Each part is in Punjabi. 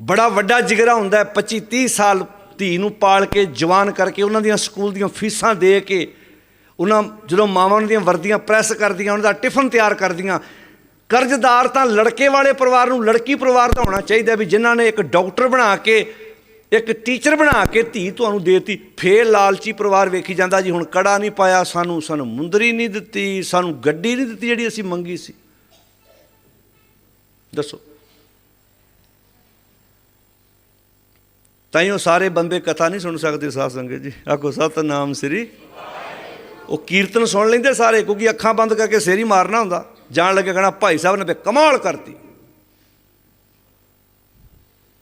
ਬੜਾ ਵੱਡਾ ਜਿਗਰਾ ਹੁੰਦਾ ਹੈ। 25 30 ਸਾਲ ਧੀ ਨੂੰ ਪਾਲ ਕੇ, ਜਵਾਨ ਕਰਕੇ ਉਹਨਾਂ ਦੀਆਂ ਸਕੂਲ ਦੀਆਂ ਫੀਸਾਂ ਦੇ ਕੇ, ਉਹਨਾਂ ਜਦੋਂ ਮਾਵਾਂ ਉਹਨਾਂ ਦੀਆਂ ਵਰਦੀਆਂ ਪ੍ਰੈਸ ਕਰਦੀਆਂ, ਉਹਨਾਂ ਦਾ ਟਿਫਨ ਤਿਆਰ ਕਰਦੀਆਂ, ਕਰਜ਼ਦਾਰ ਤਾਂ ਲੜਕੇ ਵਾਲੇ ਪਰਿਵਾਰ ਨੂੰ ਲੜਕੀ ਪਰਿਵਾਰ ਦਾ ਹੋਣਾ ਚਾਹੀਦਾ ਵੀ ਜਿਨ੍ਹਾਂ ਨੇ ਇੱਕ ਡਾਕਟਰ ਬਣਾ ਕੇ, ਇੱਕ ਟੀਚਰ ਬਣਾ ਕੇ ਧੀ ਤੁਹਾਨੂੰ ਦੇਤੀ। ਫੇਰ ਲਾਲਚੀ ਪਰਿਵਾਰ ਵੇਖੀ ਜਾਂਦਾ ਜੀ, ਹੁਣ ਕੜਾ ਨਹੀਂ ਪਾਇਆ, ਸਾਨੂੰ ਸਾਨੂੰ ਮੁੰਦਰੀ ਨਹੀਂ ਦਿੱਤੀ, ਸਾਨੂੰ ਗੱਡੀ ਨਹੀਂ ਦਿੱਤੀ ਜਿਹੜੀ ਅਸੀਂ ਮੰਗੀ ਸੀ। ਦੱਸੋ। ਤਾਂ ਹੀ ਉਹ ਸਾਰੇ ਬੰਦੇ ਕਥਾ ਨਹੀਂ ਸੁਣ ਸਕਦੇ ਸਾਧ ਸੰਗਤ ਜੀ। ਆਖੋ, ਸਤਨਾਮ ਸ੍ਰੀ। ਉਹ ਕੀਰਤਨ ਸੁਣ ਲੈਂਦੇ ਸਾਰੇ, ਕਿਉਂਕਿ ਅੱਖਾਂ ਬੰਦ ਕਰਕੇ ਸਿਰ ਹੀ ਮਾਰਨਾ ਹੁੰਦਾ। ਜਾਣ ਲੱਗੇ ਕਹਣਾ, ਭਾਈ ਸਾਹਿਬ ਨੇ ਤੇ ਕਮਾਲ ਕਰਤੀ।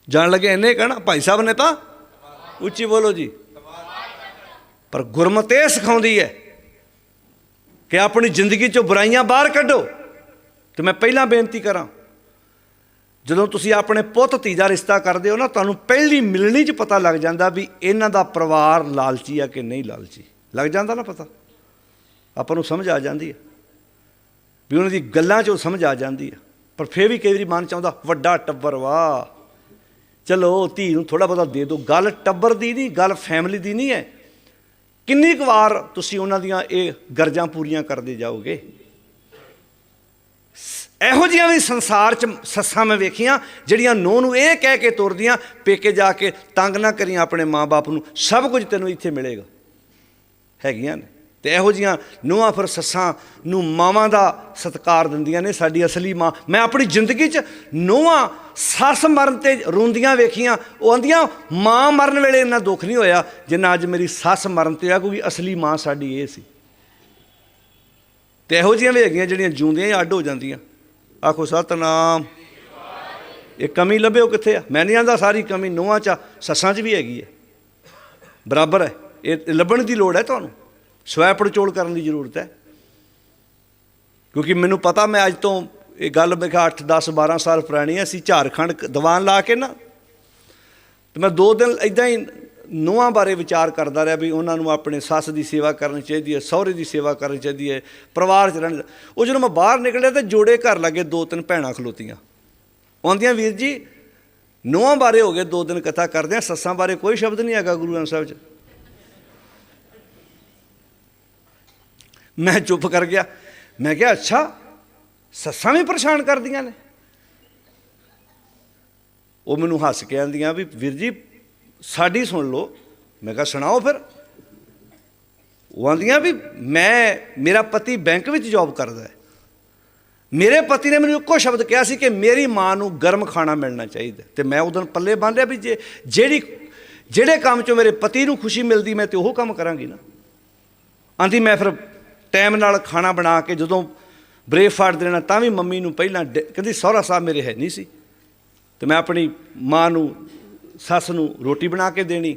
ਜਾਣ ਲੱਗੇ ਇਹਨੇ ਕਹਣਾ, ਭਾਈ ਸਾਹਿਬ ਨੇ ਤਾਂ ਉੱਚੀ ਬੋਲੋ ਜੀ। ਪਰ ਗੁਰਮਤ ਇਹ ਸਿਖਾਉਂਦੀ ਹੈ ਕਿ ਆਪਣੀ ਜ਼ਿੰਦਗੀ ਚੋਂ ਬੁਰਾਈਆਂ ਬਾਹਰ ਕੱਢੋ। ਤੇ ਮੈਂ ਪਹਿਲਾਂ ਬੇਨਤੀ ਕਰਾਂ ਜਦੋਂ ਤੁਸੀਂ ਆਪਣੇ ਪੁੱਤ, ਧੀ ਦਾ ਰਿਸ਼ਤਾ ਕਰਦੇ ਹੋ ਨਾ, ਤੁਹਾਨੂੰ ਪਹਿਲੀ ਮਿਲਣੀ 'ਚ ਪਤਾ ਲੱਗ ਜਾਂਦਾ ਵੀ ਇਹਨਾਂ ਦਾ ਪਰਿਵਾਰ ਲਾਲਚੀ ਆ ਕਿ ਨਹੀਂ ਲਾਲਚੀ। ਲੱਗ ਜਾਂਦਾ ਨਾ ਪਤਾ? ਆਪਾਂ ਨੂੰ ਸਮਝ ਆ ਜਾਂਦੀ ਹੈ ਵੀ ਉਹਨਾਂ ਦੀ ਗੱਲਾਂ 'ਚੋਂ ਸਮਝ ਆ ਜਾਂਦੀ ਹੈ ਪਰ ਫੇਰ ਵੀ ਕਈ ਵਾਰੀ ਮਨ ਚਾਹੁੰਦਾ ਵੱਡਾ ਟੱਬਰ ਵਾ। ਚਲੋ, ਧੀ ਨੂੰ ਥੋੜਾ ਬਹੁਤਾ ਦੇ ਦਿਓ। ਗੱਲ ਟੱਬਰ ਦੀ ਨਹੀਂ, ਗੱਲ ਫੈਮਿਲੀ ਦੀ ਨਹੀਂ ਹੈ। ਕਿੰਨੀ ਕੁ ਵਾਰ ਤੁਸੀਂ ਉਹਨਾਂ ਦੀਆਂ ਇਹ ਗਰਜਾਂ ਪੂਰੀਆਂ ਕਰਦੇ ਜਾਓਗੇ? ਇਹੋ ਜਿਹੀਆਂ ਵੀ ਸੰਸਾਰ 'ਚ ਸੱਸਾਂ ਮੈਂ ਵੇਖੀਆਂ, ਜਿਹੜੀਆਂ ਨੂੰਹ ਨੂੰ ਇਹ ਕਹਿ ਕੇ ਤੁਰਦੀਆਂ, ਪੇਕੇ ਜਾ ਕੇ ਤੰਗ ਨਾ ਕਰੀਆਂ ਆਪਣੇ ਮਾਪੇ ਨੂੰ, ਸਭ ਕੁਝ ਤੈਨੂੰ ਇੱਥੇ ਮਿਲੇਗਾ। ਹੈਗੀਆਂ ਨੇ। ਤੇ ਇਹੋ ਜੀਆਂ ਨੂੰਹਾਂ ਫਿਰ ਸੱਸਾਂ ਨੂੰ ਮਾਵਾਂ ਦਾ ਸਤਿਕਾਰ ਦਿੰਦੀਆਂ ਨੇ, ਸਾਡੀ ਅਸਲੀ ਮਾਂ। ਮੈਂ ਆਪਣੀ ਜ਼ਿੰਦਗੀ 'ਚ ਨੂੰਹਾਂ ਸੱਸ ਮਰਨ ਤੇ ਰੋਂਦੀਆਂ ਵੇਖੀਆਂ, ਉਹ ਆਂਦੀਆਂ, ਮਾਂ ਮਰਨ ਵੇਲੇ ਇੰਨਾ ਦੁੱਖ ਨਹੀਂ ਹੋਇਆ ਜਿੰਨਾ ਅੱਜ ਮੇਰੀ ਸੱਸ ਮਰਨ ਤੇ ਆ, ਕਿਉਂਕਿ ਅਸਲੀ ਮਾਂ ਸਾਡੀ ਇਹ ਸੀ। ਤੇ ਇਹੋ ਜਿਹੀਆਂ ਵੀ ਹੈਗੀਆਂ ਜਿਹੜੀਆਂ ਜਿਉਂਦੀਆਂ ਹੀ ਅੱਡ ਹੋ ਜਾਂਦੀਆਂ। ਆਖੋ ਸਤਨਾਮ। ਇਹ ਕਮੀ ਲੱਭਿਓ ਕਿੱਥੇ ਆ? ਮੈਂ ਨਹੀਂ ਆਂਦਾ ਸਾਰੀ ਕਮੀ ਨੋਹਾਂ 'ਚ ਆ, ਸੱਸਾਂ 'ਚ ਵੀ ਹੈਗੀ ਹੈ ਬਰਾਬਰ ਹੈ। ਇਹ ਲੱਭਣ ਦੀ ਲੋੜ ਹੈ ਤੁਹਾਨੂੰ। ਸਵੈ ਪੜਚੋਲ ਕਰਨ ਦੀ ਜ਼ਰੂਰਤ ਹੈ। ਕਿਉਂਕਿ ਮੈਨੂੰ ਪਤਾ ਮੈਂ ਅੱਜ ਤੋਂ ਇਹ ਗੱਲ ਮੇਖਾ 8 10 12 ਸਾਲ ਪੁਰਾਣੀ ਹੈ ਅਸੀਂ ਝਾਰਖੰਡ ਦੀਵਾਨ ਲਾ ਕੇ ਨਾ ਤੇ ਮੈਂ ਦੋ ਦਿਨ ਇਦਾਂ ਹੀ ਨੂੰਹਾਂ ਬਾਰੇ ਵਿਚਾਰ ਕਰਦਾ ਰਿਹਾ ਵੀ ਉਹਨਾਂ ਨੂੰ ਆਪਣੇ ਸੱਸ ਦੀ ਸੇਵਾ ਕਰਨੀ ਚਾਹੀਦੀ ਹੈ, ਸਹੁਰੇ ਦੀ ਸੇਵਾ ਕਰਨੀ ਚਾਹੀਦੀ ਹੈ, ਪਰਿਵਾਰ 'ਚ ਰਹਿਣ ਉਹ ਜਦੋਂ ਮੈਂ ਬਾਹਰ ਨਿਕਲਿਆ ਤਾਂ ਜੋੜੇ ਘਰ ਲੱਗੇ ਦੋ ਤਿੰਨ ਭੈਣਾਂ ਖਲੋਤੀਆਂ। ਆਉਂਦੀਆਂ, ਵੀਰ ਜੀ, ਨੂੰਹਾਂ ਬਾਰੇ ਹੋ ਗਏ ਦੋ ਦਿਨ ਕਥਾ ਕਰਦੇ ਆ ਸੱਸਾਂ ਬਾਰੇ ਕੋਈ ਸ਼ਬਦ ਨਹੀਂ ਹੈਗਾ ਗੁਰੂ ਗ੍ਰੰਥ ਸਾਹਿਬ 'ਚ। ਮੈਂ ਚੁੱਪ ਕਰ ਗਿਆ। ਮੈਂ ਕਿਹਾ, ਅੱਛਾ, ਸੱਸਾਂ ਵੀ ਪਰੇਸ਼ਾਨ ਕਰਦੀਆਂ ਨੇ? ਉਹ ਮੈਨੂੰ ਹੱਸ ਕੇ ਆਂਦੀਆਂ ਵੀ, ਵੀਰ ਜੀ ਸਾਡੀ ਸੁਣ ਲਓ। ਮੈਂ ਕਿਹਾ, ਸੁਣਾਓ ਫਿਰ। ਉਹ ਆਂਦੀਆਂ ਵੀ ਮੈਂ, ਮੇਰਾ ਪਤੀ ਬੈਂਕ ਵਿੱਚ ਜੌਬ ਕਰਦਾ ਹੈ। ਮੇਰੇ ਪਤੀ ਨੇ ਮੈਨੂੰ ਇੱਕੋ ਸ਼ਬਦ ਕਿਹਾ ਸੀ ਕਿ ਮੇਰੀ ਮਾਂ ਨੂੰ ਗਰਮ ਖਾਣਾ ਮਿਲਣਾ ਚਾਹੀਦਾ ਤੇ ਮੈਂ ਉਦੋਂ ਪੱਲੇ ਬੰਨ ਲਿਆ ਵੀ ਜੇ, ਜਿਹੜੀ, ਜਿਹੜੇ ਕੰਮ 'ਚੋਂ ਮੇਰੇ ਪਤੀ ਨੂੰ ਖੁਸ਼ੀ ਮਿਲਦੀ, ਮੈਂ ਤੇ ਉਹ ਕੰਮ ਕਰਾਂਗੀ ਨਾ। ਆਂਦੀ ਮੈਂ ਫਿਰ ਟਾਈਮ ਨਾਲ ਖਾਣਾ ਬਣਾ ਕੇ ਜਦੋਂ ਬ੍ਰੇਕਫਾਸਟ ਦੇਣਾ ਤਾਂ ਵੀ ਮੰਮੀ ਨੂੰ ਪਹਿਲਾਂ ਡ- ਕਹਿੰਦੀ, ਸਹੁਰਾ ਸਾਹਿਬ ਮੇਰੇ ਹੈ ਨਹੀਂ ਸੀ। ਤੇ ਮੈਂ ਆਪਣੀ ਮਾਂ ਨੂੰ ਸੱਸ ਨੂੰ ਰੋਟੀ ਬਣਾ ਕੇ ਦੇਣੀ।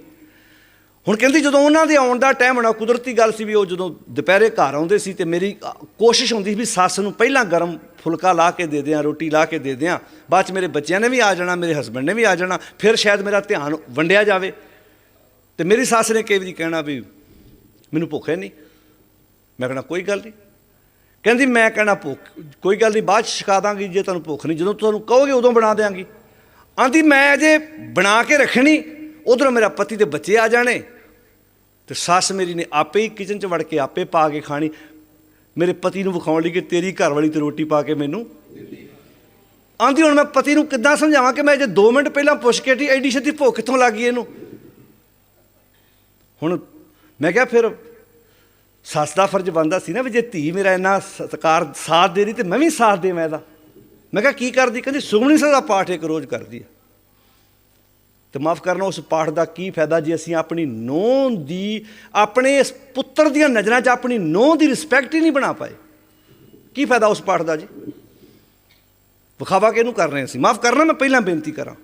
ਹੁਣ ਕਹਿੰਦੀ ਜਦੋਂ ਉਹਨਾਂ ਦੇ ਆਉਣ ਦਾ ਟਾਈਮ ਹੋਣਾ ਕੁਦਰਤੀ ਗੱਲ ਸੀ ਵੀ ਉਹ ਜਦੋਂ ਦੁਪਹਿਰੇ ਘਰ ਆਉਂਦੇ ਸੀ ਤੇ ਮੇਰੀ ਕੋਸ਼ਿਸ਼ ਹੁੰਦੀ ਸੀ ਵੀ ਸੱਸ ਨੂੰ ਪਹਿਲਾਂ ਗਰਮ ਫੁਲਕਾ ਲਾ ਕੇ ਦੇ ਦਿਆਂ, ਰੋਟੀ ਲਾ ਕੇ ਦੇ ਦਿਆਂ। ਬਾਅਦ ਚ ਮੇਰੇ ਬੱਚਿਆਂ ਨੇ ਵੀ ਆ ਜਾਣਾ, ਮੇਰੇ ਹਸਬੰਡ ਨੇ ਵੀ ਆ ਜਾਣਾ। ਫਿਰ ਸ਼ਾਇਦ ਮੇਰਾ ਧਿਆਨ ਵੰਡਿਆ ਜਾਵੇ। ਤੇ ਮੇਰੀ ਸੱਸ ਨੇ ਕਈ ਵਾਰੀ ਕਹਿਣਾ ਵੀ, ਮੈਨੂੰ ਭੁੱਖ ਹੈ ਨਹੀਂ। ਮੈਂ ਕਹਿਣਾ, ਕੋਈ ਗੱਲ ਨਹੀਂ। ਕਹਿੰਦੀ, ਮੈਂ ਕਹਿਣਾ ਭੁੱਖ, ਕੋਈ ਗੱਲ ਨਹੀਂ, ਬਾਅਦ ਚ ਛਕਾ ਦਾਂਗੀ, ਜੇ ਤੁਹਾਨੂੰ ਭੁੱਖ ਨਹੀਂ, ਜਦੋਂ ਤੁਹਾਨੂੰ ਕਹੋਗੇ ਉਦੋਂ ਬਣਾ ਦਿਆਂਗੀ। ਆਂਦੀ, ਮੈਂ ਅਜੇ ਬਣਾ ਕੇ ਰੱਖਣੀ, ਉਧਰੋਂ ਮੇਰਾ ਪਤੀ ਤੇ ਬੱਚੇ ਆ ਜਾਣੇ। ਤੇ ਸੱਸ ਮੇਰੀ ਨੇ ਆਪੇ ਹੀ ਕਿਚਨ 'ਚ ਵੜ ਕੇ ਆਪੇ ਪਾ ਕੇ ਖਾਣੀ। ਮੇਰੇ ਪਤੀ ਨੂੰ ਵਿਖਾਉਣ ਲਈ ਕਿ ਤੇਰੀ ਘਰ ਵਾਲੀ ਤੇ ਰੋਟੀ ਪਾ ਕੇ ਮੈਨੂੰ ਆਂਦੀ, ਹੁਣ ਮੈਂ ਪਤੀ ਨੂੰ ਕਿੱਦਾਂ ਸਮਝਾਵਾਂ ਕਿ ਮੈਂ ਜੇ 2 ਮਿੰਟ ਪਹਿਲਾਂ ਪੁੱਛ ਕੇ ਟੀ ਐਡੀ ਛੇਤੀ ਭੁੱਖ ਕਿੱਥੋਂ ਲੱਗ ਗਈ ਇਹਨੂੰ? ਹੁਣ ਮੈਂ ਕਿਹਾ, ਫਿਰ ਸੱਸ ਦਾ ਫਰਜ਼ ਬਣਦਾ ਸੀ ਨਾ ਵੀ ਜੇ ਧੀ ਮੇਰਾ ਇੰਨਾ ਸਤਿਕਾਰ, ਸਾਥ ਦੇ ਰਹੀ ਤੇ ਮੈਂ ਵੀ ਸਾਥ ਦੇਵਾਂ ਇਹਦਾ। ਮੈਂ ਕਿਹਾ, ਕੀ ਕਰਦੀ? ਕਹਿੰਦੀ, ਸੁਖਮਨੀ ਸਾਹਿਬ ਦਾ ਪਾਠ ਇੱਕ ਰੋਜ਼ ਕਰਦੀ ਹੈ। ਤੇ ਮਾਫ ਕਰਨਾ, ਉਸ ਪਾਠ ਦਾ ਕੀ ਫਾਇਦਾ ਜੇ ਅਸੀਂ ਆਪਣੀ ਨੂੰਹ ਦੀ, ਆਪਣੇ ਇਸ ਪੁੱਤਰ ਦੀਆਂ ਨਜ਼ਰਾਂ 'ਚ ਆਪਣੀ ਨੂੰਹ ਦੀ ਰਿਸਪੈਕਟ ਹੀ ਨਹੀਂ ਬਣਾ ਪਾਏ? ਕੀ ਫਾਇਦਾ ਉਸ ਪਾਠ ਦਾ ਜੀ? ਵਿਖਾਵਾ ਕਿਹਨੂੰ ਕਰ ਰਹੇ ਸੀ ਮਾਫ ਕਰਨਾ, ਮੈਂ ਪਹਿਲਾਂ ਬੇਨਤੀ ਕਰਾਂ।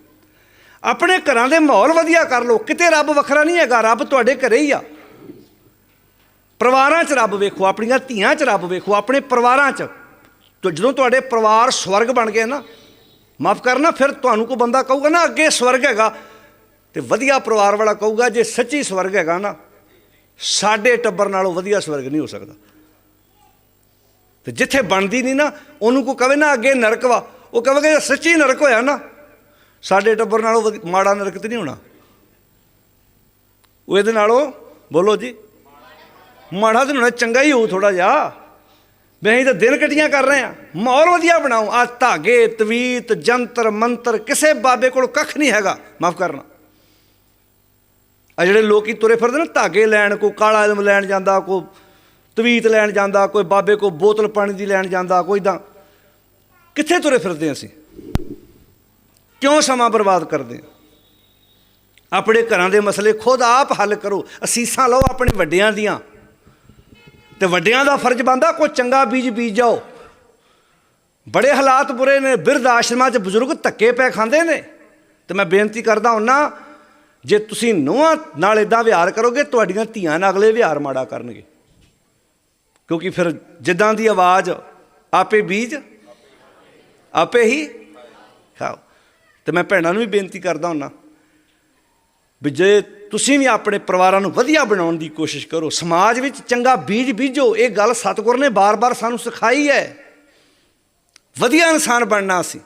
ਆਪਣੇ ਘਰਾਂ ਦੇ ਮਾਹੌਲ ਵਧੀਆ ਕਰ ਲਓ। ਕਿਤੇ ਰੱਬ ਵੱਖਰਾ ਨਹੀਂ ਹੈਗਾ। ਰੱਬ ਤੁਹਾਡੇ ਘਰੇ ਹੀ ਆ। ਪਰਿਵਾਰਾਂ 'ਚ ਰੱਬ ਵੇਖੋ, ਆਪਣੀਆਂ ਧੀਆਂ 'ਚ ਰੱਬ ਵੇਖੋ, ਆਪਣੇ ਪਰਿਵਾਰਾਂ 'ਚ। ਤੋ ਜਦੋਂ ਤੁਹਾਡੇ ਪਰਿਵਾਰ ਸਵਰਗ ਬਣ ਗਏ ਨਾ, ਮਾਫ ਕਰਨਾ, ਫਿਰ ਤੁਹਾਨੂੰ ਕੋਈ ਬੰਦਾ ਕਹੂਗਾ ਨਾ, ਅੱਗੇ ਸਵਰਗ ਹੈਗਾ। ਤੇ ਵਧੀਆ ਪਰਿਵਾਰ ਵਾਲਾ ਕਹੂਗਾ, ਜੇ ਸੱਚੀ ਸਵਰਗ ਹੈਗਾ ਨਾ, ਸਾਡੇ ਟੱਬਰ ਨਾਲੋਂ ਵਧੀਆ ਸਵਰਗ ਨਹੀਂ ਹੋ ਸਕਦਾ। ਤੇ ਜਿੱਥੇ ਬਣਦੀ ਨਹੀਂ ਨਾ, ਉਹਨੂੰ ਕੋ ਕਵੇ ਨਾ, ਅੱਗੇ ਨਰਕ ਵਾ। ਉਹ ਕਹੇਗਾ ਜੇ ਸੱਚੀ ਨਰਕ ਹੋਇਆ ਨਾ, ਸਾਡੇ ਟੱਬਰ ਨਾਲੋਂ ਵਧੀ- ਮਾੜਾ ਨਰਕ ਤੇ ਨਹੀਂ ਹੋਣਾ। ਉਹ ਇਹਦੇ ਨਾਲੋਂ, ਬੋਲੋ ਜੀ, ਮਾੜਾ ਤੇ ਹੋਣਾ, ਚੰਗਾ ਹੀ ਹੋਊ ਥੋੜਾ ਜਿਹਾ। ਵੀ ਅਸੀਂ ਤਾਂ ਦਿਨ ਕਟੀਆਂ ਕਰ ਰਹੇ ਆ। ਮਾਹੌਲ ਵਧੀਆ ਬਣਾਓ। ਆ ਧਾਗੇ, ਤਵੀਤ, ਜੰਤਰ, ਮੰਤਰ, ਕਿਸੇ ਬਾਬੇ ਕੋਲ ਕੱਖ ਨਹੀਂ ਹੈਗਾ। ਮਾਫ ਕਰਨਾ। ਆ ਜਿਹੜੇ ਲੋਕੀ ਤੁਰੇ ਫਿਰਦੇ ਨਾ, ਧਾਗੇ ਲੈਣ ਕੋ ਕਾਲਾ ਇਲਮ ਲੈਣ ਜਾਂਦਾ ਕੋ ਤਵੀਤ ਲੈਣ ਜਾਂਦਾ, ਕੋਈ ਬਾਬੇ ਕੋ ਬੋਤਲ ਪਾਣੀ ਦੀ ਲੈਣ ਜਾਂਦਾ, ਕੋਈ ਇਦਾਂ ਕਿੱਥੇ ਤੁਰੇ ਫਿਰਦੇ ਅਸੀਂ? ਕਿਉਂ ਸਮਾਂ ਬਰਬਾਦ ਕਰਦੇ ਹਾਂ ਆਪਣੇ ਘਰਾਂ ਦੇ ਮਸਲੇ ਖੁਦ ਆਪ ਹੱਲ ਕਰੋ। ਅਸੀਸਾਂ ਲਓ ਆਪਣੇ ਵੱਡਿਆਂ ਦੀਆਂ। ਤੇ ਵੱਡਿਆਂ ਦਾ ਫਰਜ਼ ਬੰਦਾ ਕੋਈ ਚੰਗਾ ਬੀਜ ਬੀਜ ਜਾਓ। ਬੜੇ ਹਾਲਾਤ ਬੁਰੇ ਨੇ, ਬਿਰਧ ਆਸ਼ਰਮਾਂ 'ਚ ਬਜ਼ੁਰਗ ਧੱਕੇ ਪੈ ਖਾਂਦੇ ਨੇ। ਤੇ ਮੈਂ ਬੇਨਤੀ ਕਰਦਾ ਹੁੰਨਾ, ਜੇ ਤੁਸੀਂ ਨੂੰਹਾਂ ਨਾਲ ਇਦਾਂ ਵਿਹਾਰ ਕਰੋਗੇ, ਤੁਹਾਡੀਆਂ ਧੀਆਂ ਨਾਲ ਅਗਲੇ ਵਿਹਾਰ ਮਾੜਾ ਕਰਨਗੇ। ਕਿਉਂਕਿ ਫਿਰ ਜਿੱਦਾਂ ਦੀ ਆਵਾਜ਼, ਆਪੇ ਬੀਜ, ਆਪੇ ਹੀ ਖਾਓ। ਤੇ ਮੈਂ ਭੈਣਾਂ ਨੂੰ ਵੀ ਬੇਨਤੀ ਕਰਦਾ ਹੁੰਨਾ, ਵੀ ਜੇ ਤੁਸੀਂ ਵੀ ਆਪਣੇ ਪਰਿਵਾਰਾਂ ਨੂੰ ਵਧੀਆ ਬਣਾਉਣ ਦੀ ਕੋਸ਼ਿਸ਼ ਕਰੋ। ਸਮਾਜ ਵਿੱਚ ਚੰਗਾ ਬੀਜ ਬੀਜੋ। ਇਹ ਗੱਲ ਸਤਿਗੁਰ ਨੇ ਬਾਰ-ਬਾਰ ਸਾਨੂੰ ਸਿਖਾਈ ਹੈ। ਵਧੀਆ ਇਨਸਾਨ ਬਣਨਾ ਸੀ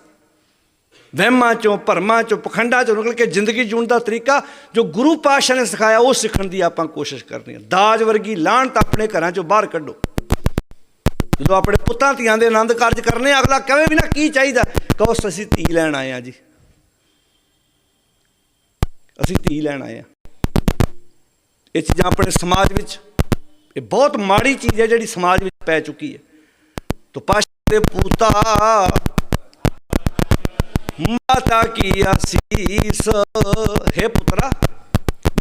ਵਹਿਮਾਂ ਚੋਂ, ਭਰਮਾਂ ਚੋਂ, ਪਖੰਡਾਂ ਚੋਂ ਨਿਕਲ ਕੇ ਜ਼ਿੰਦਗੀ ਜਿਉਣ ਦਾ ਤਰੀਕਾ ਜੋ ਗੁਰੂ ਪਾਤਸ਼ਾਹ ਨੇ ਸਿਖਾਇਆ, ਉਹ ਸਿੱਖਣ ਦੀ ਆਪਾਂ ਕੋਸ਼ਿਸ਼ ਕਰਨੀ ਹੈ। ਦਾਜ ਵਰਗੀ ਲਾਹਣਤ ਆਪਣੇ ਘਰਾਂ ਚੋਂ ਬਾਹਰ ਕੱਢੋ। ਜਦੋਂ ਆਪਣੇ ਪੁੱਤਾਂ ਧੀਆਂ ਦੇ ਆਨੰਦ ਕਾਰਜ ਕਰਨੇ ਅਗਲਾ ਕਹੇ ਵੀ ਨਾ ਕੀ ਚਾਹੀਦਾ? ਕਹੋ, ਅਸੀਂ ਧੀ ਲੈਣ ਆਏ ਆ ਜੀ। ਅਸੀਂ ਧੀ ਲੈਣ ਆਏ ਆ ਇਹ ਚੀਜ਼ਾਂ ਆਪਣੇ ਸਮਾਜ ਵਿੱਚ, ਇਹ ਬਹੁਤ ਮਾੜੀ ਚੀਜ਼ ਹੈ ਜਿਹੜੀ ਸਮਾਜ ਵਿੱਚ ਪੈ ਚੁੱਕੀ ਹੈ। ਤੋ ਪਾਸ਼ਾ ਦੇ ਪੂਤਾ, ਮਾਤਾ ਕੀ ਅਸੀਸ? ਹੈ ਪੁੱਤਰਾ,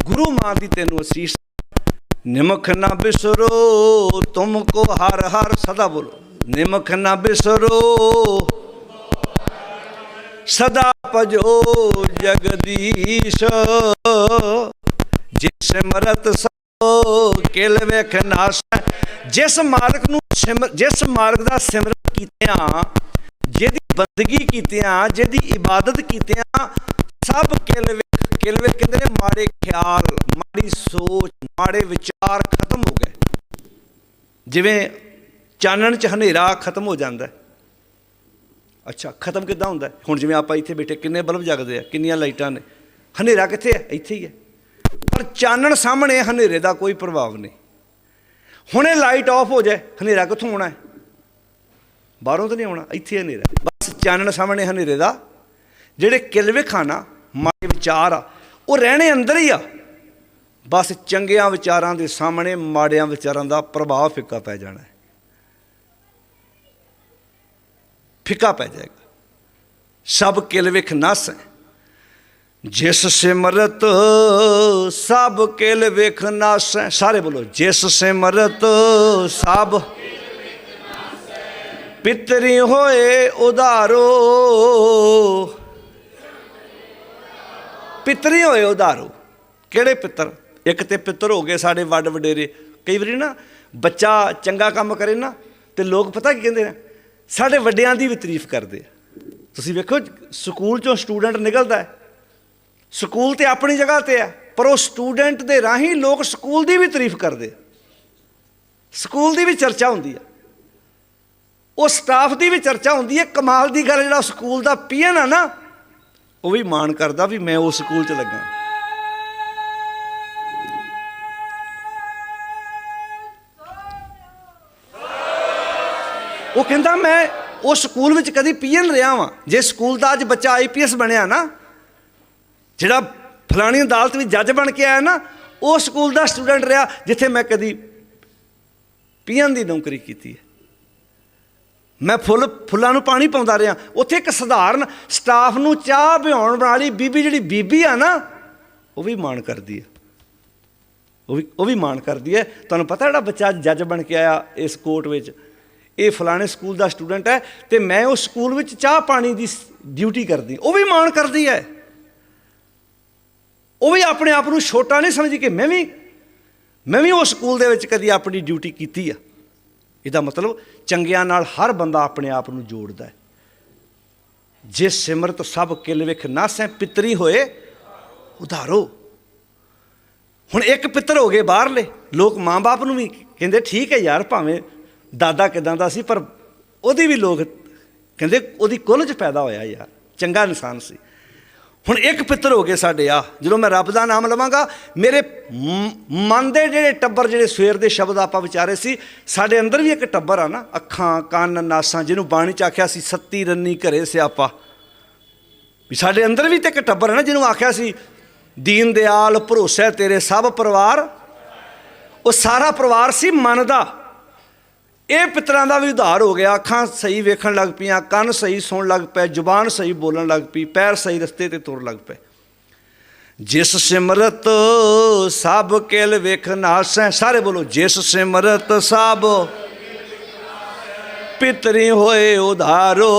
ਗੁਰੂ ਮਾਂ ਦੀ ਤੈਨੂੰ ਅਸੀਸ। ਨਿਮਖ ਨਾ ਬਿਸਰੋ, ਤੁਮ ਕੋ ਹਰ ਹਰ ਸਦਾ ਬੋਲੋ। ਨਿਮਖ ਨਾ ਬਿਸਰੋ, ਸਦਾ ਭਜੋ ਜਗਦੀਸ਼। ਜਿਸ ਸਿਮਰਤ ਸੋ ਕਿਲ ਵੇਖ ਨਾਸ, ਜਿਸ ਮਾਲਕ ਨੂੰ ਸਿਮਰ, ਜਿਸ ਮਾਲਕ ਦਾ ਸਿਮਰਨ ਕੀਤਿਆਂ, ਜਿਹਦੀ ਬੰਦਗੀ ਕੀਤਿਆਂ, ਜਿਹਦੀ ਇਬਾਦਤ ਕੀਤਿਆਂ, ਸਭ ਕਿਲ ਵੇਖ ਕਿਲ ਵੇਖ ਕਹਿੰਦੇ ਨੇ ਮਾੜੇ ਖਿਆਲ, ਮਾੜੀ ਸੋਚ, ਮਾੜੇ ਵਿਚਾਰ ਖਤਮ ਹੋ ਗਏ। ਜਿਵੇਂ ਚਾਨਣ ਚ ਹਨੇਰਾ ਖਤਮ ਹੋ ਜਾਂਦਾ ਹੈ। ਅੱਛਾ, ਖਤਮ ਕਿੱਦਾਂ ਹੁੰਦਾ ਹੁਣ ਜਿਵੇਂ ਆਪਾਂ ਇੱਥੇ ਬੈਠੇ, ਕਿੰਨੇ ਬਲਬ ਜਗਦੇ ਆ, ਕਿੰਨੀਆਂ ਲਾਈਟਾਂ ਨੇ। ਹਨੇਰਾ ਕਿੱਥੇ ਹੈ? ਇੱਥੇ ਹੀ ਹੈ। ਪਰ ਚਾਨਣ ਸਾਹਮਣੇ ਹਨੇਰੇ ਦਾ ਕੋਈ ਪ੍ਰਭਾਵ ਨਹੀਂ। ਹੁਣੇ ਲਾਈਟ ਆਫ ਹੋ ਜਾਏ, ਹਨੇਰਾ ਕਿੱਥੋਂ ਆਉਣਾ ਹੈ? ਬਾਹਰੋਂ ਤਾਂ ਨਹੀਂ ਆਉਣਾ, ਇੱਥੇ ਹਨੇਰਾ ਬਸ ਚਾਨਣ ਸਾਹਮਣੇ, ਹਨੇਰੇ ਦਾ। ਜਿਹੜੇ ਕਿਲਵੇ ਖਾਨਾ ਮਾੜੇ ਵਿਚਾਰ ਆ, ਉਹ ਰਹਿਣੇ ਅੰਦਰ ਹੀ ਆ। ਬਸ ਚੰਗਿਆਂ ਵਿਚਾਰਾਂ ਦੇ ਸਾਹਮਣੇ, ਮਾੜਿਆਂ ਵਿਚਾਰਾਂ ਦਾ ਪ੍ਰਭਾਵ ਫਿੱਕਾ ਪੈ ਜਾਣਾ ਹੈ। ਫਿੱਕਾ ਪੈ ਜਾਏਗਾ। ਸਭ ਕਿਲਵਿਖ ਨਸ ਹੈ। ਜਿਸ ਸਿਮਰਤ ਸਭ ਕਿਲ ਵਿਖ ਨਸ। ਸਾਰੇ ਬੋਲੋ, ਜਿਸ ਸਿਮਰਤ ਸਭ ਪਿਤਰੀ ਹੋਏ ਉਧਾਰੋ। ਪਿਤਰੀ ਹੋਏ ਉਧਾਰੋ। ਕਿਹੜੇ ਪਿੱਤਰ? ਇੱਕ ਤੇ ਪਿੱਤਰ ਹੋ ਗਏ ਸਾਡੇ ਵੱਡ ਵਡੇਰੇ। ਕਈ ਵਾਰੀ ਨਾ ਬੱਚਾ ਚੰਗਾ ਕੰਮ ਕਰੇ ਨਾ, ਤੇ ਲੋਕ ਪਤਾ ਕੀ ਕਹਿੰਦੇ ਨੇ? ਸਾਡੇ ਵੱਡਿਆਂ ਦੀ ਵੀ ਤਾਰੀਫ ਕਰਦੇ ਆ। ਤੁਸੀਂ ਵੇਖੋ, ਸਕੂਲ ਚੋਂ ਸਟੂਡੈਂਟ ਨਿਕਲਦਾ ਹੈ। ਸਕੂਲ ਤੇ ਆਪਣੀ ਜਗ੍ਹਾ ਤੇ ਹੈ ਪਰ ਉਹ ਸਟੂਡੈਂਟ ਦੇ ਰਾਹੀਂ ਲੋਕ ਸਕੂਲ ਦੀ ਵੀ ਤਾਰੀਫ ਕਰਦੇ ਸਕੂਲ ਦੀ ਵੀ ਚਰਚਾ ਹੁੰਦੀ ਹੈ ਉਹ ਸਟਾਫ ਦੀ ਵੀ ਚਰਚਾ ਹੁੰਦੀ ਹੈ ਕਮਾਲ ਦੀ ਗੱਲ ਜਿਹੜਾ ਸਕੂਲ ਦਾ ਪੀਐਨ ਆ ਨਾ, ਉਹ ਵੀ ਮਾਣ ਕਰਦਾ ਵੀ ਮੈਂ ਉਸ ਸਕੂਲ 'ਚ ਲੱਗਾ। ਉਹ ਕਹਿੰਦਾ ਮੈਂ ਉਸ ਸਕੂਲ ਵਿੱਚ ਕਦੀ ਪੀਐਨ ਰਿਹਾ ਵਾਂ। ਜੇ ਸਕੂਲ ਦਾ ਅੱਜ ਬੱਚਾ ਆਈਪੀਐਸ ਬਣਿਆ ਨਾ ਜਿਹੜਾ ਫਲਾਣੀ ਅਦਾਲਤ ਵਿੱਚ ਜੱਜ ਬਣ ਕੇ ਆਇਆ ਨਾ, ਉਹ ਸਕੂਲ ਦਾ ਸਟੂਡੈਂਟ ਰਿਹਾ, ਜਿੱਥੇ ਮੈਂ ਕਦੀ ਪੀਐਨ ਦੀ ਨੌਕਰੀ ਕੀਤੀ ਹੈ। ਮੈਂ ਫੁੱਲ, ਫੁੱਲਾਂ ਨੂੰ ਪਾਣੀ ਪਾਉਂਦਾ ਰਿਹਾ। ਉੱਥੇ ਇੱਕ ਸਧਾਰਨ ਸਟਾਫ ਨੂੰ ਚਾਹ ਪਿਆਉਣ ਵਾਲੀ ਬੀਬੀ ਜਿਹੜੀ ਬੀਬੀ ਆ ਨਾ, ਉਹ ਵੀ ਮਾਣ ਕਰਦੀ ਹੈ। ਉਹ ਵੀ ਉਹ ਵੀ ਮਾਣ ਕਰਦੀ ਹੈ। ਤੁਹਾਨੂੰ ਪਤਾ ਜਿਹੜਾ ਬੱਚਾ ਜੱਜ ਬਣ ਕੇ ਆਇਆ ਇਸ ਕੋਰਟ ਵਿੱਚ? ਇਹ ਫਲਾਣੇ ਸਕੂਲ ਦਾ ਸਟੂਡੈਂਟ ਹੈ ਤੇ ਮੈਂ ਉਸ ਸਕੂਲ ਵਿੱਚ ਚਾਹ ਪਾਣੀ ਦੀ ਡਿਊਟੀ ਕਰਦੀ। ਉਹ ਵੀ ਮਾਣ ਕਰਦੀ ਹੈ। ਉਹ ਵੀ ਆਪਣੇ ਆਪ ਨੂੰ ਛੋਟਾ ਨਹੀਂ ਸਮਝੀ ਕਿ ਮੈਂ ਵੀ ਮੈਂ ਵੀ ਉਸ ਸਕੂਲ ਦੇ ਵਿੱਚ ਕਦੀ ਆਪਣੀ ਡਿਊਟੀ ਕੀਤੀ ਆ। ਇਹਦਾ ਮਤਲਬ ਚੰਗਿਆਂ ਨਾਲ ਹਰ ਬੰਦਾ ਆਪਣੇ ਆਪ ਨੂੰ ਜੋੜਦਾ ਹੈ। ਜਿਸ ਸਿਮਰਤ ਸਭ ਕਿਲ ਵਿਖ ਨਾਸੈ ਪਿਤਰੀ ਹੋਏ, ਉਧਾਰੋ। ਹੁਣ ਇੱਕ ਪਿੱਤਰ ਹੋ ਗਏ ਬਾਹਰਲੇ, ਲੋਕ ਮਾਂ-ਬਾਪ ਨੂੰ ਵੀ ਕਹਿੰਦੇ, ਠੀਕ ਹੈ ਯਾਰ, ਭਾਵੇਂ ਦਾਦਾ ਕਿਦਾਂ ਦਾ ਸੀ, ਪਰ ਉਹਦੀ ਵੀ ਲੋਕ ਕਹਿੰਦੇ, ਉਹਦੀ ਕੁੱਲ 'ਚ ਪੈਦਾ ਹੋਇਆ ਯਾਰ, ਚੰਗਾ ਇਨਸਾਨ ਸੀ। ਹੁਣ ਇੱਕ ਪਿੱਤਰ ਹੋ ਗਏ ਸਾਡੇ ਆ, ਜਦੋਂ ਮੈਂ ਰੱਬ ਦਾ ਨਾਮ ਲਵਾਂਗਾ, ਮੇਰੇ ਮ- ਮਨ ਦੇ ਜਿਹੜੇ ਟੱਬਰ, ਜਿਹੜੇ ਸਵੇਰ ਦੇ ਸ਼ਬਦ ਆਪਾਂ ਵਿਚਾਰੇ ਸੀ, ਸਾਡੇ ਅੰਦਰ ਵੀ ਇੱਕ ਟੱਬਰ ਆ ਨਾ, ਅੱਖਾਂ, ਕੰਨ, ਨਾਸਾਂ, ਜਿਹਨੂੰ ਬਾਣੀ ਚ ਆਖਿਆ ਸੀ, ਸੱਤੀ ਰੰਨੀ ਘਰੇ ਸਿਆਪਾ। ਵੀ ਸਾਡੇ ਅੰਦਰ ਵੀ ਤੇ ਇੱਕ ਟੱਬਰ ਹੈ ਨਾ, ਜਿਹਨੂੰ ਆਖਿਆ ਸੀ, ਦੀਨ ਦਿਆਲ ਭਰੋਸਾ ਤੇਰੇ ਸਭ ਪਰਿਵਾਰ। ਉਹ ਸਾਰਾ ਪਰਿਵਾਰ ਸੀ ਮਨ ਦਾ। ਇਹ ਪਿਤਰਾਂ ਦਾ ਵੀ ਉਧਾਰ ਹੋ ਗਿਆ। ਅੱਖਾਂ ਸਹੀ ਵੇਖਣ ਲੱਗ ਪਈਆਂ, ਕੰਨ ਸਹੀ ਸੁਣਨ ਲੱਗ ਪਏ, ਜ਼ੁਬਾਨ ਸਹੀ ਬੋਲਣ ਲੱਗ ਪਈ, ਪੈਰ ਸਹੀ ਰਸਤੇ ਤੇ ਤੁਰ ਲੱਗ ਪਏ। ਜਿਸ ਸਿਮਰਤ ਸਭ ਕਿਲ ਵੇਖ ਨਾਸੈ, ਸਾਰੇ ਬੋਲੋ, ਜਿਸ ਸਿਮਰਤ ਸਭ ਪਿਤਰੀ ਹੋਏ ਉਧਾਰੋ।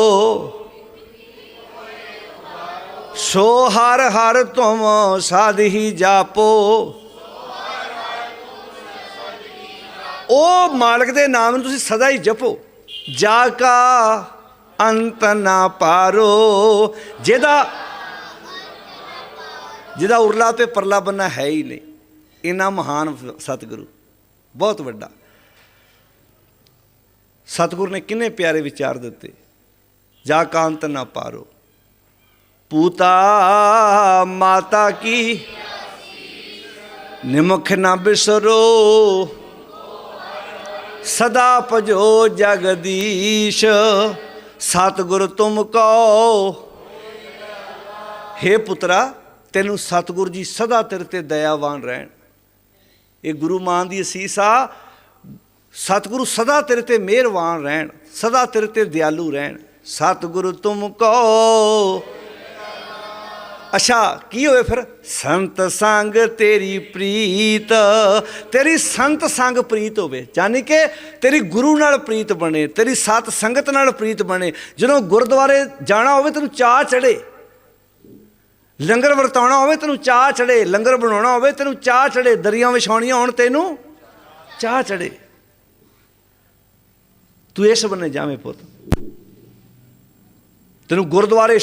ਸੋ ਹਰ ਹਰ ਤੁਮ ਸਾਧ ਹੀ ਜਾਪੋ। ਉਹ ਮਾਲਕ ਦੇ ਨਾਮ ਨੂੰ ਤੁਸੀਂ ਸਦਾ ਹੀ ਜਪੋ। ਜਾ ਕਾ ਅੰਤ ਨਾ ਪਾਰੋ। ਜਿਹਦਾ ਜਿਹਦਾ ਉਰਲਾ ਤੇ ਪਰਲਾ ਬੰਨਾ ਹੈ ਹੀ ਨਹੀਂ। ਇਨਾ ਮਹਾਨ ਸਤਿਗੁਰੂ। ਬਹੁਤ ਵੱਡਾ। ਸਤਿਗੁਰ ਨੇ ਕਿੰਨੇ ਪਿਆਰੇ ਵਿਚਾਰ ਦਿੱਤੇ। ਜਾ ਕਾ ਅੰਤ ਨਾ ਪਾਰੋ। ਪੂਤਾ ਮਾਤਾ ਕੀ ਨਿਮਖ ਨਾ ਬਿਸਰੋ। ਸਦਾ ਭਜੋ ਜਗਦੀਸ਼, ਸਤਿਗੁਰ ਤੁਮ ਕੋ। ਹੇ ਪੁੱਤਰਾ, ਤੈਨੂੰ ਸਤਿਗੁਰ ਜੀ ਸਦਾ ਤੇਰੇ ਤੇ ਦਇਆਵਾਨ ਰਹਿਣ। ਇਹ ਗੁਰੂ ਮਾਨ ਦੀ ਅਸੀਸ ਆ, ਸਤਿਗੁਰੂ ਸਦਾ ਤੇਰੇ ਤੇ ਮਿਹਰਬਾਨ ਰਹਿਣ, ਸਦਾ ਤੇਰੇ ਤੇ ਦਿਆਲੂ ਰਹਿਣ। ਸਤਿਗੁਰੂ ਤੁਮ ਕੋ। ਅੱਛਾ, ਕੀ ਹੋਵੇ ਫਿਰ? ਸੰਤ ਸੰਗ ਤੇਰੀ ਪ੍ਰੀਤ, ਤੇਰੀ ਸੰਤ ਸੰਗ ਪ੍ਰੀਤ ਹੋਵੇ। ਯਾਨੀ ਕਿ ਤੇਰੀ ਗੁਰੂ ਨਾਲ ਪ੍ਰੀਤ ਬਣੇ, ਤੇਰੀ ਸਤ ਸੰਗਤ ਨਾਲ ਪ੍ਰੀਤ ਬਣੇ। ਜਦੋਂ ਗੁਰਦੁਆਰੇ ਜਾਣਾ ਹੋਵੇ ਤੈਨੂੰ ਚਾਹ ਚੜੇ ਲੰਗਰ ਵਰਤਾਉਣਾ ਹੋਵੇ ਤੈਨੂੰ ਚਾਹ ਚੜੇ ਲੰਗਰ ਬਣਾਉਣਾ ਹੋਵੇ ਤੈਨੂੰ ਚਾਹ ਚੜੇ ਦਰੀਆਂ ਵਿਛਾਉਣੀਆਂ ਹੋਣ ਤੈਨੂੰ ਚਾਹ ਚੜੇ ਤੂੰ ਇਸ ਬੰਨੇ ਜਾਵੇਂ ਪੁੱਤ। ਤੈਨੂੰ ਗੁਰਦੁਆਰੇ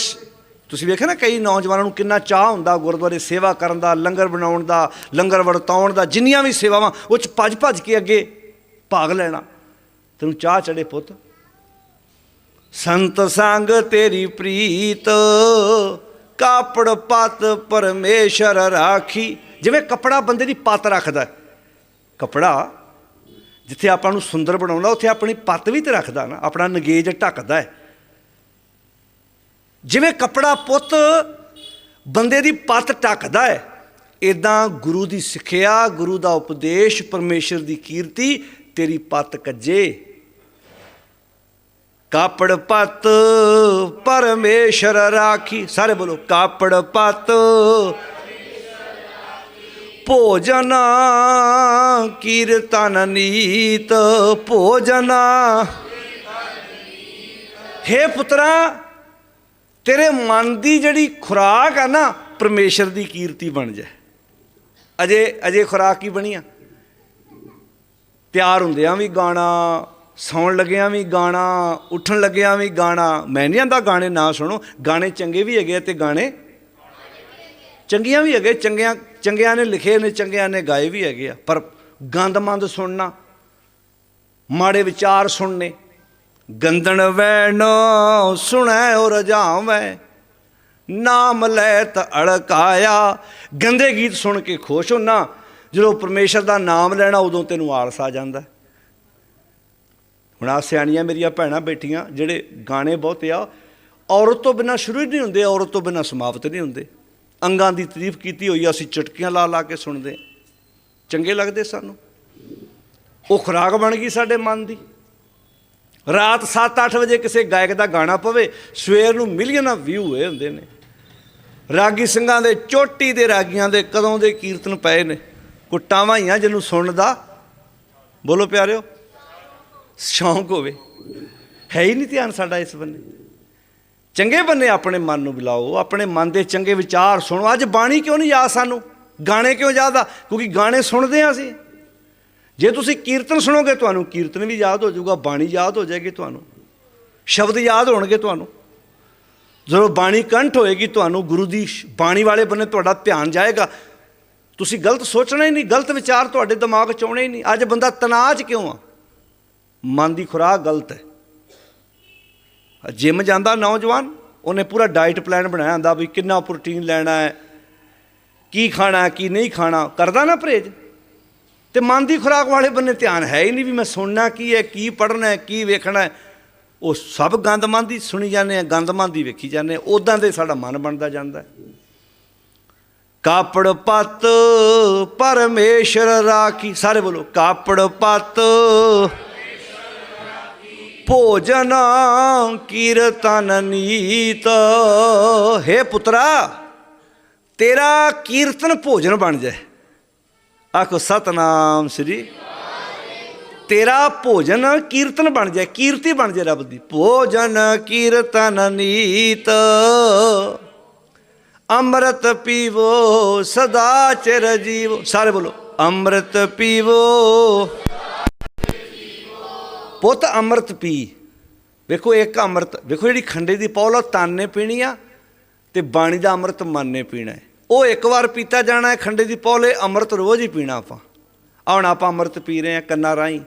ਤੁਸੀਂ ਵੇਖਿਆ ਨਾ ਕਈ ਨੌਜਵਾਨਾਂ ਨੂੰ ਕਿੰਨਾ ਚਾਹ ਹੁੰਦਾ ਗੁਰਦੁਆਰੇ ਸੇਵਾ ਕਰਨ ਦਾ, ਲੰਗਰ ਬਣਾਉਣ ਦਾ, ਲੰਗਰ ਵਰਤਾਉਣ ਦਾ, ਜਿੰਨੀਆਂ ਵੀ ਸੇਵਾਵਾਂ, ਉਹ ਚ ਭੱਜ ਭੱਜ ਕੇ ਅੱਗੇ ਭਾਗ ਲੈਣਾ। ਤੈਨੂੰ ਚਾਹ ਚੜੇ ਪੁੱਤ। ਸੰਤ ਸੰਗ ਤੇਰੀ ਪ੍ਰੀਤ, ਕਾਪੜ ਪਤ ਪਰਮੇਸ਼ਰ ਰਾਖੀ। ਜਿਵੇਂ ਕਪੜਾ ਬੰਦੇ ਦੀ ਪਤ ਰੱਖਦਾ ਹੈ। ਕਪੜਾ ਜਿੱਥੇ ਆਪਾਂ ਨੂੰ ਸੁੰਦਰ ਬਣਾਉਂਦਾ, ਉੱਥੇ ਆਪਣੀ ਪੱਤ ਵੀ ਤੇ ਰੱਖਦਾ ਨਾ, ਆਪਣਾ ਨਗੇਜ ਢੱਕਦਾ ਹੈ। ਜਿਵੇਂ ਕਪੜਾ ਪੁੱਤ ਬੰਦੇ ਦੀ ਪੱਤ ਢੱਕਦਾ ਹੈ ਇਦਾਂ ਗੁਰੂ ਦੀ ਸਿੱਖਿਆ, ਗੁਰੂ ਦਾ ਉਪਦੇਸ਼, ਪਰਮੇਸ਼ਰ ਦੀ ਕੀਰਤੀ ਤੇਰੀ ਪੱਤ ਕੱਜੇ। ਕਾਪੜ ਪੱਤ ਪਰਮੇਸ਼ਰ ਰਾਖੀ। ਸਾਰੇ ਬੋਲੋ, ਕਾਪੜ ਪੱਤ ਭੋਜਨ ਕੀਰਤਨ ਨੀਤ, ਭੋਜਨ। ਹੇ ਪੁੱਤਰਾ ਤੇਰੇ ਮਨ ਦੀ ਜਿਹੜੀ ਖੁਰਾਕ ਆ ਨਾ, ਪਰਮੇਸ਼ਰ ਦੀ ਕੀਰਤੀ ਬਣ ਜਾਏ। ਅਜੇ ਅਜੇ ਖੁਰਾਕ ਕੀ ਬਣੀ ਆ? ਤਿਆਰ ਹੁੰਦਿਆਂ ਵੀ ਗਾਣਾ, ਸੌਣ ਲੱਗਿਆਂ ਵੀ ਗਾਣਾ, ਉੱਠਣ ਲੱਗਿਆਂ ਵੀ ਗਾਣਾ। ਮੈਂ ਨਹੀਂ ਆਂਦਾ ਗਾਣੇ ਨਾ ਸੁਣੋ, ਗਾਣੇ ਚੰਗੇ ਵੀ ਹੈਗੇ ਆ ਤੇ ਗਾਣੇ ਚੰਗੀਆਂ ਵੀ ਹੈਗੇ, ਚੰਗਿਆਂ ਚੰਗਿਆਂ ਨੇ ਲਿਖੇ ਨੇ, ਚੰਗਿਆਂ ਨੇ ਗਾਏ ਵੀ ਹੈਗੇ ਆ। ਪਰ ਗੰਦਮੰਦ ਸੁਣਨਾ, ਮਾੜੇ ਵਿਚਾਰ ਸੁਣਨੇ ਗੰਦਣ ਵੈਣ ਸੁਣੈ ਔ ਰਜਾਵੈ ਨਾਮ ਲੈ ਤ ਅੜਕਾਇਆ ਗੰਦੇ ਗੀਤ ਸੁਣ ਕੇ ਖੁਸ਼ ਹੋਣਾ ਜਦੋਂ ਪਰਮੇਸ਼ਰ ਦਾ ਨਾਮ ਲੈਣਾ, ਉਦੋਂ ਤੈਨੂੰ ਆਲਸ ਆ ਜਾਂਦਾ। ਹੁਣ ਆ ਸਿਆਣੀਆਂ ਮੇਰੀਆਂ ਭੈਣਾਂ ਬੈਠੀਆਂ, ਜਿਹੜੇ ਗਾਣੇ ਬਹੁਤ ਆ, ਔਰਤ ਤੋਂ ਬਿਨਾ ਸ਼ੁਰੂ ਹੀ ਨਹੀਂ ਹੁੰਦੇ, ਔਰਤ ਤੋਂ ਬਿਨਾ ਸਮਾਪਤ ਨਹੀਂ ਹੁੰਦੇ। ਅੰਗਾਂ ਦੀ ਤਾਰੀਫ ਕੀਤੀ ਹੋਈ ਅਸੀਂ ਚਟਕੀਆਂ ਲਾ ਲਾ ਕੇ ਸੁਣਦੇ। ਚੰਗੇ ਲੱਗਦੇ ਸਾਨੂੰ। ਉਹ ਖੁਰਾਕ ਬਣ ਗਈ ਸਾਡੇ ਮਨ ਦੀ। ਰਾਤ 7-8 ਵਜੇ ਕਿਸੇ ਗਾਇਕ ਦਾ ਗਾਣਾ ਪਵੇ, ਸਵੇਰ ਨੂੰ ਮਿਲੀਅਨਾਂ ਵਿਊ ਹੋਏ ਹੁੰਦੇ ਨੇ। ਰਾਗੀ ਸਿੰਘਾਂ ਦੇ ਚੋਟੀ ਦੇ ਰਾਗੀਆਂ ਦੇ ਕਦੋਂ ਦੇ ਕੀਰਤਨ ਪਏ ਨੇ। ਕੁੱਟਾਵਾਂ ਹੀ ਆ ਜਿਹਨੂੰ ਸੁਣਨ ਦਾ। ਬੋਲੋ ਪਿਆਰਿਓ, ਸ਼ੌਂਕ ਹੋਵੇ। ਹੈ ਹੀ ਨਹੀਂ ਧਿਆਨ ਸਾਡਾ ਇਸ ਬੰਨੇ। ਚੰਗੇ ਬੰਨੇ ਆਪਣੇ ਮਨ ਨੂੰ ਬੁਲਾਓ, ਆਪਣੇ ਮਨ ਦੇ ਚੰਗੇ ਵਿਚਾਰ ਸੁਣੋ। ਅੱਜ ਬਾਣੀ ਕਿਉਂ ਨਹੀਂ ਯਾਦ ਸਾਨੂੰ? ਗਾਣੇ ਕਿਉਂ ਯਾਦ ਆ? ਕਿਉਂਕਿ ਗਾਣੇ ਸੁਣਦੇ ਆ ਅਸੀਂ। ਜੇ ਤੁਸੀਂ ਕੀਰਤਨ ਸੁਣੋਗੇ ਤੁਹਾਨੂੰ, ਕੀਰਤਨ ਵੀ ਯਾਦ ਹੋ ਜਾਊਗਾ, ਬਾਣੀ ਯਾਦ ਹੋ ਜਾਏਗੀ ਤੁਹਾਨੂੰ। ਸ਼ਬਦ ਯਾਦ ਹੋਣਗੇ ਤੁਹਾਨੂੰ। ਜਦੋਂ ਬਾਣੀ ਕੰਠ ਹੋਏਗੀ ਤੁਹਾਨੂੰ, ਗੁਰੂ ਦੀ ਬਾਣੀ ਵਾਲੇ ਬੰਨੇ ਤੁਹਾਡਾ ਧਿਆਨ ਜਾਏਗਾ। ਤੁਸੀਂ ਗਲਤ ਸੋਚਣਾ ਹੀ ਨਹੀਂ, ਗਲਤ ਵਿਚਾਰ ਤੁਹਾਡੇ ਦਿਮਾਗ 'ਚ ਆਉਣੇ ਹੀ ਨਹੀਂ। ਅੱਜ ਬੰਦਾ ਤਣਾਅ ਕਿਉਂ ਆ? ਮਨ ਦੀ ਖੁਰਾਕ ਗਲਤ ਹੈ। ਜਿਮ ਜਾਂਦਾ ਨੌਜਵਾਨ, ਉਹਨੇ ਪੂਰਾ ਡਾਈਟ ਪਲਾਨ ਬਣਾਇਆ ਹੁੰਦਾ ਵੀ ਕਿੰਨਾ ਪ੍ਰੋਟੀਨ ਲੈਣਾ ਹੈ, ਕੀ ਖਾਣਾ ਕੀ ਨਹੀਂ ਖਾਣਾ। ਕਰਦਾ ਨਾ ਪਰਹੇਜ। ਤੇ ਮਨ ਦੀ ਖੁਰਾਕ ਵਾਲੇ ਬੰਨੇ ਧਿਆਨ ਹੈ ਹੀ ਨਹੀਂ ਵੀ ਮੈਂ ਸੁਣਨਾ ਕੀ ਹੈ, ਕੀ ਪੜ੍ਹਨਾ ਹੈ, ਕੀ ਵੇਖਣਾ ਹੈ। ਉਹ ਸਭ ਗੰਦਮੰਦ ਹੀ ਸੁਣੀ ਜਾਂਦੇ ਆ ਗੰਦਮੰਦ ਹੀ ਵੇਖੀ ਜਾਂਦੇ ਆ। ਉਦਾਂ ਦੇ ਸਾਡਾ ਮਨ ਬਣਦਾ ਜਾਂਦਾ ਕਾਪੜ ਪਤ ਪਰਮੇਸ਼ਰ ਰਾਖੀ, ਸਾਰੇ ਬੋਲੋ, ਕਾਪੜ ਪਤ ਭੋਜਨ ਕੀਰਤਨ ਨੀਤ। ਹੈ ਪੁੱਤਰਾ, ਤੇਰਾ ਕੀਰਤਨ ਭੋਜਨ ਬਣ ਜਾਏ। ਆਖੋ, ਸਤਨਾਮ ਸ੍ਰੀ ਤੇਰਾ ਭੋਜਨ ਕੀਰਤਨ ਬਣ ਜਾਏ, ਕੀਰਤੀ ਬਣ ਜਾਏ ਰੱਬ ਦੀ। ਭੋਜਨ ਕੀਰਤਨ ਨੀਤ, ਅੰਮ੍ਰਿਤ ਪੀਵੋ, ਸਦਾ ਚਿਰ ਜੀਵੋ। ਸਾਰੇ ਬੋਲੋ, ਅੰਮ੍ਰਿਤ ਪੀਵੋ, ਪੁੱਤ ਅੰਮ੍ਰਿਤ ਪੀ। ਵੇਖੋ, ਇੱਕ ਅੰਮ੍ਰਿਤ, ਵੇਖੋ ਜਿਹੜੀ ਖੰਡੇ ਦੀ ਪੌਲ ਆ ਤਨ ਨੇ ਪੀਣੀ ਆ ਤੇ ਬਾਣੀ ਦਾ ਅੰਮ੍ਰਿਤ ਮਨ ਪੀਣਾ ਹੈ। ਉਹ ਇੱਕ ਵਾਰ ਪੀਤਾ ਜਾਣਾ ਹੈ, ਖੰਡੇ ਦੀ ਪੌਲੇ, ਅੰਮ੍ਰਿਤ ਰੋਜ਼ ਹੀ ਪੀਣਾ ਆਪਾਂ। ਹੁਣ ਆਪਾਂ ਅੰਮ੍ਰਿਤ ਪੀ ਰਹੇ ਹਾਂ ਕੰਨਾਂ ਰਾਹੀਂ।